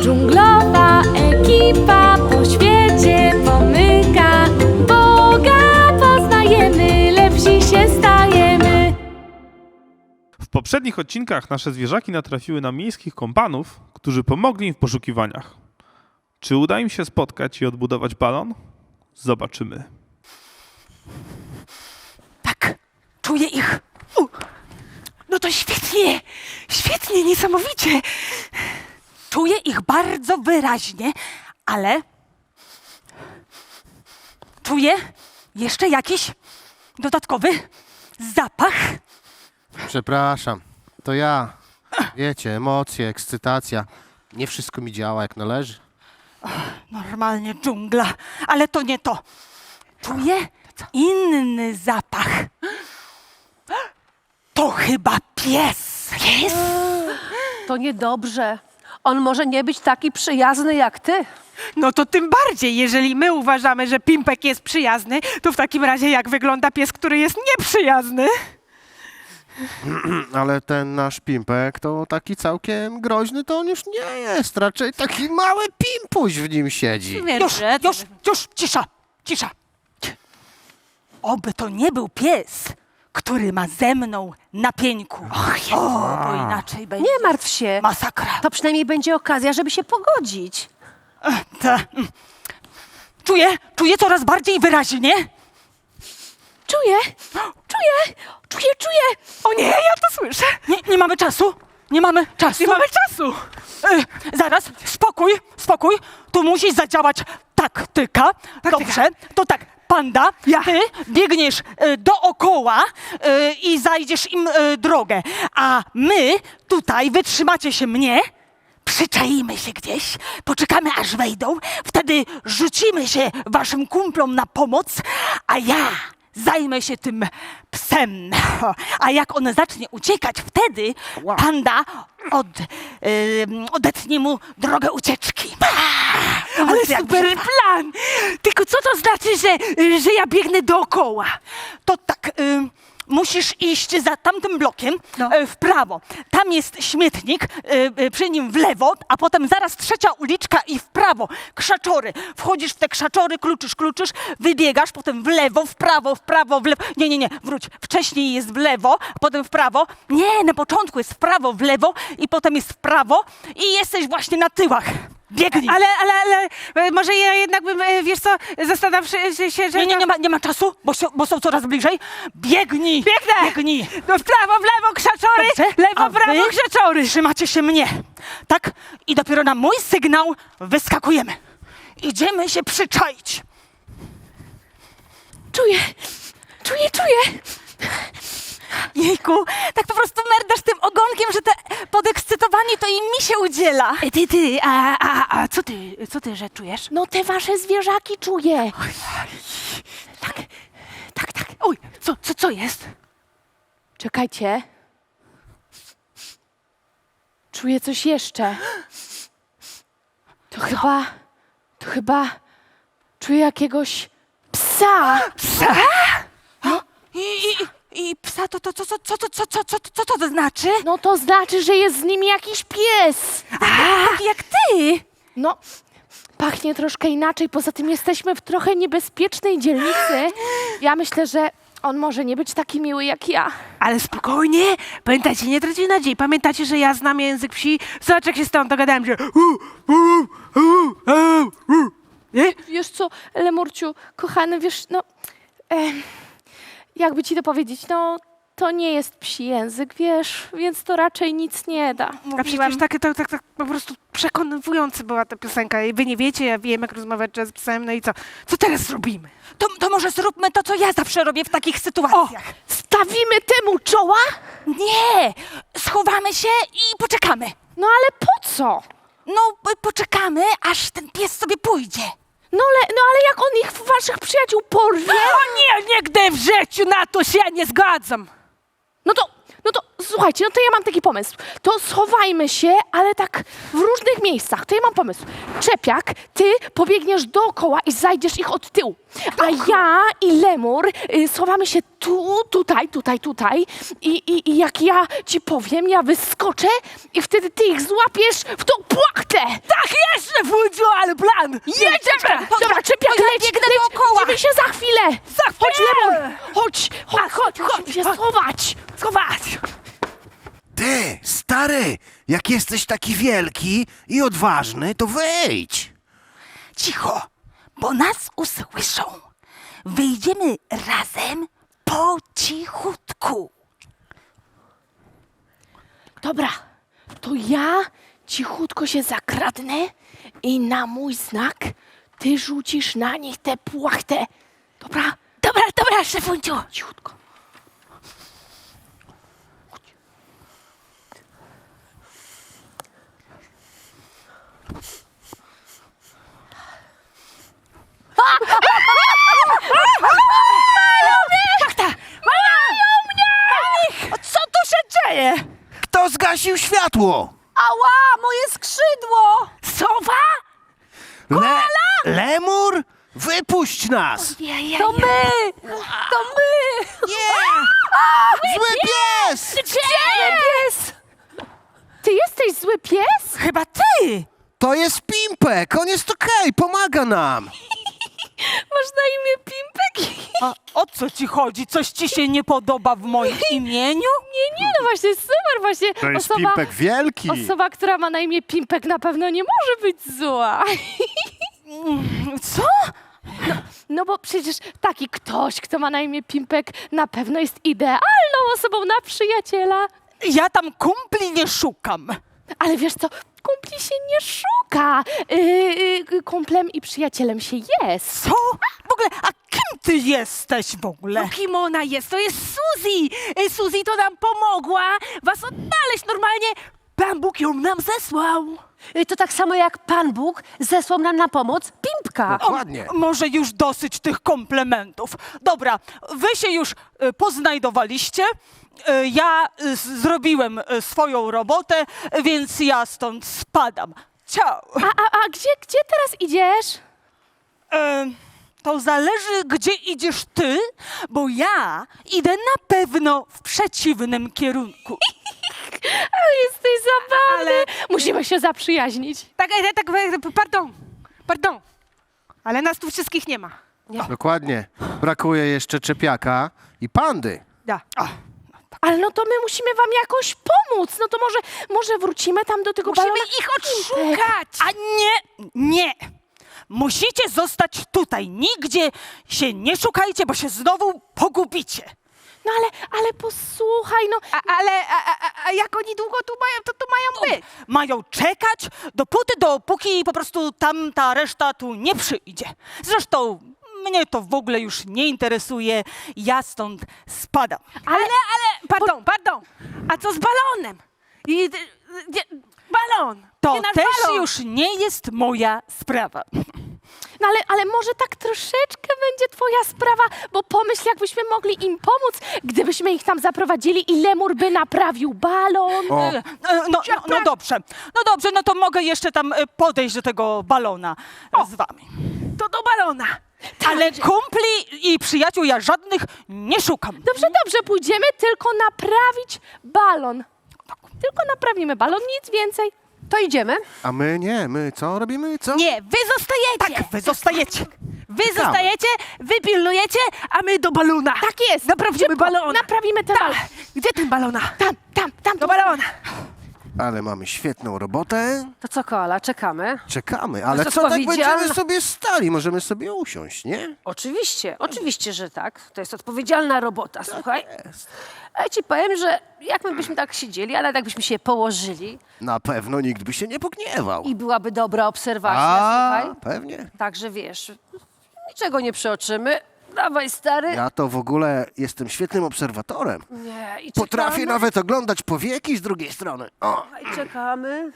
Dżunglowa ekipa po świecie pomyka. Boga poznajemy, lepsi się stajemy. W poprzednich odcinkach nasze zwierzaki natrafiły na miejskich kompanów, którzy pomogli im w poszukiwaniach. Czy uda im się spotkać i odbudować balon? Zobaczymy. Tak, czuję ich. U. No to świetnie, świetnie, niesamowicie. Czuję ich bardzo wyraźnie, ale czuję jeszcze jakiś dodatkowy zapach. Przepraszam, to ja. Wiecie, emocje, ekscytacja. Nie wszystko mi działa jak należy. Normalnie dżungla, ale to nie to. Czuję inny zapach. To chyba pies. Pies? To niedobrze. On może nie być taki przyjazny jak ty. No to tym bardziej, jeżeli my uważamy, że Pimpek jest przyjazny, to w takim razie jak wygląda pies, który jest nieprzyjazny? Ale ten nasz pimpek to taki całkiem groźny, to on już nie jest. Raczej taki mały pimpuś w nim siedzi. Już, już, już, cisza, cisza. Oby to nie był pies, który ma ze mną na pieńku. Och, o, bo inaczej będzie Nie martw się. masakra. To przynajmniej będzie okazja, żeby się pogodzić. Ta. mm. Czuję, czuję coraz bardziej wyraźnie. Czuję, czuję, czuję, czuję. O nie, ja to słyszę. Nie, nie mamy czasu, nie mamy czasu. Nie mamy czasu. Y, zaraz, spokój, spokój. Tu musi zadziałać taktyka. Dobrze, to tak, panda, ty biegniesz y, dookoła y, i zajdziesz im y, drogę. A my tutaj wytrzymacie się mnie, przyczaimy się gdzieś, poczekamy aż wejdą, wtedy rzucimy się waszym kumplom na pomoc, a ja zajmę się tym psem. A jak on zacznie uciekać, wtedy panda od, odetnie mu drogę ucieczki. Ale super plan. Tylko co to znaczy, że, że ja biegnę dookoła? To tak, ym, musisz iść za tamtym blokiem No. y, w prawo. Tam jest śmietnik, y, y, przy nim w lewo, a potem zaraz trzecia uliczka i w prawo. Krzaczory. Wchodzisz w te krzaczory, kluczysz, kluczysz, wybiegasz, potem w lewo, w prawo, w prawo, w lewo. Nie, nie, nie, wróć. Wcześniej jest w lewo, a potem w prawo. Nie, na początku jest w prawo, w lewo i potem jest w prawo i jesteś właśnie na tyłach. Biegnij. Ale, ale, ale e, może ja jednak bym, e, wiesz co, zastanawiam się, że... Nie, nie, nie ma, nie ma czasu, bo, są- bo są coraz bliżej. Biegnij! Biegnę! Biegnij! No w prawo, w lewo, krzaczory, Dobrze, lewo, a prawo, wy krzaczory. Trzymacie się mnie, tak? I dopiero na mój sygnał wyskakujemy. Idziemy się przyczaić. Czuję, czuję, czuję. Jejku, tak po prostu merdasz tym ogonkiem, że te podekscytowanie to i mi się udziela. E, Ty, ty, a, a, a co ty, co ty, że czujesz? No te wasze zwierzaki czuję. Tak, tak, tak. Oj, co, co, co jest? Czekajcie. Czuję coś jeszcze. To chyba, to chyba czuję jakiegoś psa. I, i, i psa, to, to co, co, co, co, co, co, co, co to znaczy? No to znaczy, że jest z nimi jakiś pies. A, Taki jak ty! No, pachnie troszkę inaczej. Poza tym jesteśmy w trochę niebezpiecznej dzielnicy. Ja myślę, że on może nie być taki miły jak ja. Ale spokojnie, pamiętajcie, nie traćcie nadziei. Pamiętacie, że ja znam język wsi. Zobacz, jak się z tą dogadałem, że... Nie? Wiesz co, Lemurciu, kochany, wiesz, no... em, jakby ci to powiedzieć, no... To nie jest psi język, wiesz, więc to raczej nic nie da. A przecież tak, tak, tak, tak po prostu przekonywująca była ta piosenka. I wy nie wiecie, ja wiem, jak rozmawiać z psem, no i co? Co teraz zrobimy? To, to może zróbmy to, co ja zawsze robię w takich sytuacjach. Stawimy temu czoła? Nie! Schowamy się i poczekamy. No ale po co? No, p- poczekamy, aż ten pies sobie pójdzie. No ale, no ale jak on ich, waszych przyjaciół porwie? O nie, nigdy w życiu na to się nie zgadzam. Słuchajcie, no to ja mam taki pomysł. To schowajmy się, ale tak w różnych miejscach. To ja mam pomysł. Czepiak, ty pobiegniesz dookoła i zajdziesz ich od tyłu. A ja i Lemur y, schowamy się tu, tutaj, tutaj, tutaj. I, i, I jak ja ci powiem, ja wyskoczę i wtedy ty ich złapiesz w tą płachtę. Tak jest, szefundziu, ale plan! Jedziemy! Dobra, czepiak, leć, biegnę leć, dookoła. widzimy się za chwilę. Za Chodź, chwilę. Lemur, chodź, chodź, chodź, chodź, się schować. Schować! Ty, stary, jak jesteś taki wielki i odważny, to wejdź. Cicho, bo nas usłyszą. Wyjdziemy razem po cichutku. Dobra, to ja cichutko się zakradnę i na mój znak ty rzucisz na nich tę płachtę. Dobra? Dobra, dobra, szefunciu. Cichutko. Co tu się dzieje? Kto zgasił światło? Ała, moje skrzydło! Sowa? Le lemur? Wypuść nas! To my! To my! Zły pies! Gdzie? Pies! Ty jesteś zły pies? Chyba ty! To jest Pimpek, on jest okej, pomaga nam. Masz na imię Pimpek? A o co ci chodzi? Coś ci się nie podoba w moim imieniu? Nie, nie, no właśnie, super, właśnie. To jest osoba, Pimpek wielki. osoba, która ma na imię Pimpek na pewno nie może być zła. Co? No bo przecież taki ktoś, kto ma na imię Pimpek, na pewno jest idealną osobą na przyjaciela. Ja tam kumpli nie szukam. Ale wiesz co, kumpli się nie szuka. Yy, kumplem i przyjacielem się jest. Co? W ogóle, a kim ty jesteś w ogóle? No kim ona jest? To jest Suzy! Y, Suzy to nam pomogła was odnaleźć normalnie. Pan Bóg ją nam zesłał. Y, To tak samo jak Pan Bóg zesłał nam na pomoc Pimpka. Dokładnie. Może już dosyć tych komplementów. Dobra, wy się już y, poznajdowaliście. Y, Ja z- zrobiłem y, swoją robotę, więc ja stąd spadam. Ciao. A, a, a gdzie, gdzie teraz idziesz? E, to zależy, gdzie idziesz ty, bo ja idę na pewno w przeciwnym kierunku. Jesteś zabawny. Musimy się zaprzyjaźnić. Tak, e, tak, e, pardon, pardon. Ale nas tu wszystkich nie ma. Dokładnie. Brakuje jeszcze czepiaka i pandy. Da. Ale no to my musimy wam jakoś pomóc. No to może, może wrócimy tam do tego Musimy balona. ich odszukać. A nie, nie. Musicie zostać tutaj. Nigdzie się nie szukajcie, bo się znowu pogubicie. No ale, ale posłuchaj, no A, ale a, a, a- a jak oni długo tu mają, to tu mają być? Mają czekać, dopóty, dopóki po prostu tamta reszta tu nie przyjdzie. Zresztą mnie to w ogóle już nie interesuje. Ja stąd spadam. Ale, ale, pardon, pardon. A co z balonem? I, d- balon. To Nie nasz też balon. już nie jest moja sprawa. No ale, ale może tak troszeczkę będzie twoja sprawa, bo pomyśl, jakbyśmy mogli im pomóc, gdybyśmy ich tam zaprowadzili i lemur by naprawił balon. O, E, e, No, no, no dobrze, no dobrze, no to mogę jeszcze tam e, podejść do tego balona e, z wami. To do balona. Ale kumpli i przyjaciół ja żadnych nie szukam. Dobrze, dobrze, pójdziemy tylko naprawić balon. Tylko naprawimy balon, nic więcej. To idziemy. a my nie, my co robimy? Co? Nie, wy zostajecie. Tak, wy zostajecie. Wy zostajecie, wy pilnujecie, a my do balona. Tak jest. Naprawimy Szybko, balona. Naprawimy ten balon. Gdzie ten balona? Tam, tam, tam. Do balona. Ale mamy świetną robotę. To co, Koala, czekamy? Czekamy, ale to co tak odpowiedzialna- będziemy sobie stali? Możemy sobie usiąść, nie? Oczywiście, oczywiście, że tak. To jest odpowiedzialna robota, słuchaj. A ja ci powiem, że jak my byśmy tak siedzieli, ale tak byśmy się położyli Na pewno nikt by się nie pogniewał. i byłaby dobra obserwacja, A, słuchaj. pewnie. Także wiesz, niczego nie przeoczymy. Dawaj, stary. Ja to w ogóle jestem świetnym obserwatorem. Nie, i Potrafię czekamy. nawet oglądać powieki z drugiej strony. O, I czekamy.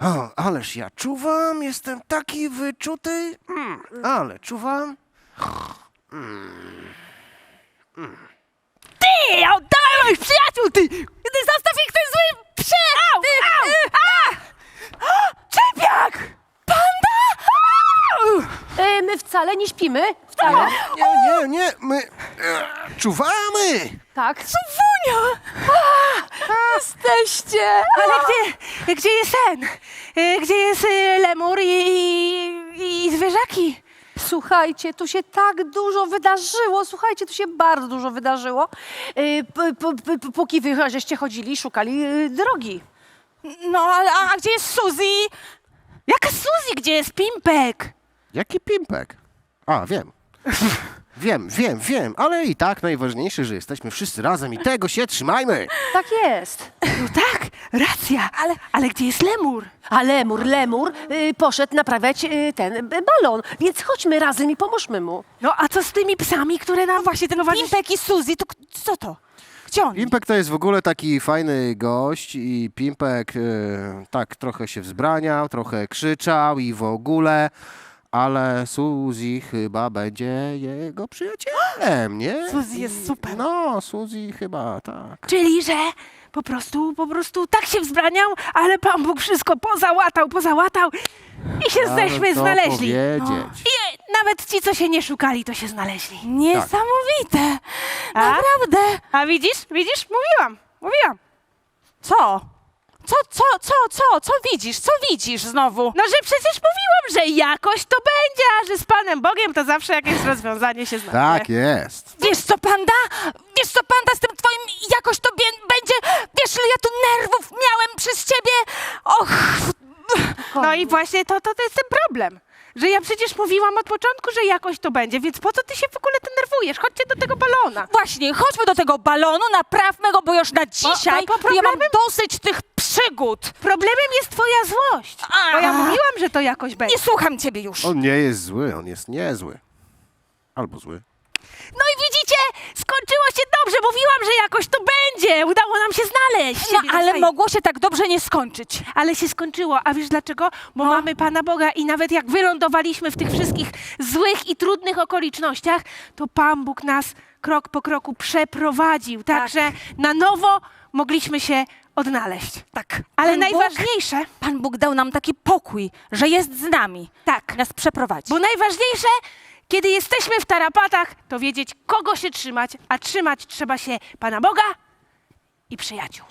o ależ ja czuwam, jestem taki wyczuty. Mm, ale czuwam. Ty! Oddawaj moich przyjaciół, ty! Ty zostaw ich, ten zły prze... Au, au, a! Czepiak! Panda! Au! E, my wcale nie śpimy. Wcale. Nie, nie, nie, my e, czuwamy. Tak. Wunia! Jesteście! Ale gdzie, gdzie jest ten? Y, Gdzie jest y, lemur i, i, i zwierzaki? Słuchajcie, tu się tak dużo wydarzyło. Słuchajcie, tu się bardzo dużo wydarzyło. E, p- p- p- póki wy żeście chodzili, szukali e, drogi. No, ale a gdzie jest Suzy? Jaka Suzy, gdzie jest Pimpek? Jaki pimpek? A, wiem. Wiem, wiem, wiem, ale i tak najważniejsze, że jesteśmy wszyscy razem i tego się trzymajmy. Tak jest. No tak, racja, ale, ale gdzie jest lemur? A lemur, lemur y, poszedł naprawiać y, ten y, balon, więc chodźmy razem i pomóżmy mu. No a co z tymi psami, które nam właśnie ten Pimpek i Suzy, to k- co to? Gdzie oni? Pimpek to jest w ogóle taki fajny gość i Pimpek e, tak trochę się wzbraniał, trochę krzyczał i w ogóle, ale Suzy chyba będzie jego przyjacielem, nie? Suzy jest super. No, Suzy chyba tak. Czyli, że po prostu, po prostu tak się wzbraniał, ale Pan Bóg wszystko pozałatał, pozałatał i się Ale żeśmy znaleźli. powiedzieć. I nawet ci, co się nie szukali, to się znaleźli. Niesamowite! A? Naprawdę! A widzisz, widzisz, mówiłam, mówiłam. Co? Co, co, co, co, co widzisz? Co widzisz znowu? No, że przecież mówiłam, że jakoś to będzie, a że z Panem Bogiem to zawsze jakieś rozwiązanie się znajdzie. Tak jest. Wiesz co, panda? Wiesz co, panda, z tym twoim jakoś to bie- będzie... Wiesz, ile ja tu nerwów miałem przez ciebie? Och... No i właśnie to, to, to jest ten problem. Że ja przecież mówiłam od początku, że jakoś to będzie, więc po co ty się w ogóle denerwujesz? Chodźcie do tego balona. Właśnie, chodźmy do tego balonu, naprawmy go, bo już na dzisiaj po ja mam problemem- dosyć tych przygód. Problemem jest twoja złość. Bo ja mówiłam, że to jakoś będzie. Nie słucham ciebie już. On nie jest zły, on jest niezły. Albo zły. No i widzicie, skończyło się dobrze. Mówiłam, że jakoś to będzie. Udało nam się znaleźć. No, siebie ale nawzajem. mogło się tak dobrze nie skończyć. Ale się skończyło. A wiesz dlaczego? Bo No. mamy Pana Boga i nawet jak wylądowaliśmy w tych wszystkich złych i trudnych okolicznościach, to Pan Bóg nas krok po kroku przeprowadził. Także na nowo mogliśmy się odnaleźć. Tak. Ale Pan Bóg, najważniejsze, Pan Bóg dał nam taki pokój, że jest z nami. tak, Nas przeprowadzi. bo najważniejsze, kiedy jesteśmy w tarapatach, to wiedzieć, kogo się trzymać, a trzymać trzeba się Pana Boga i przyjaciół.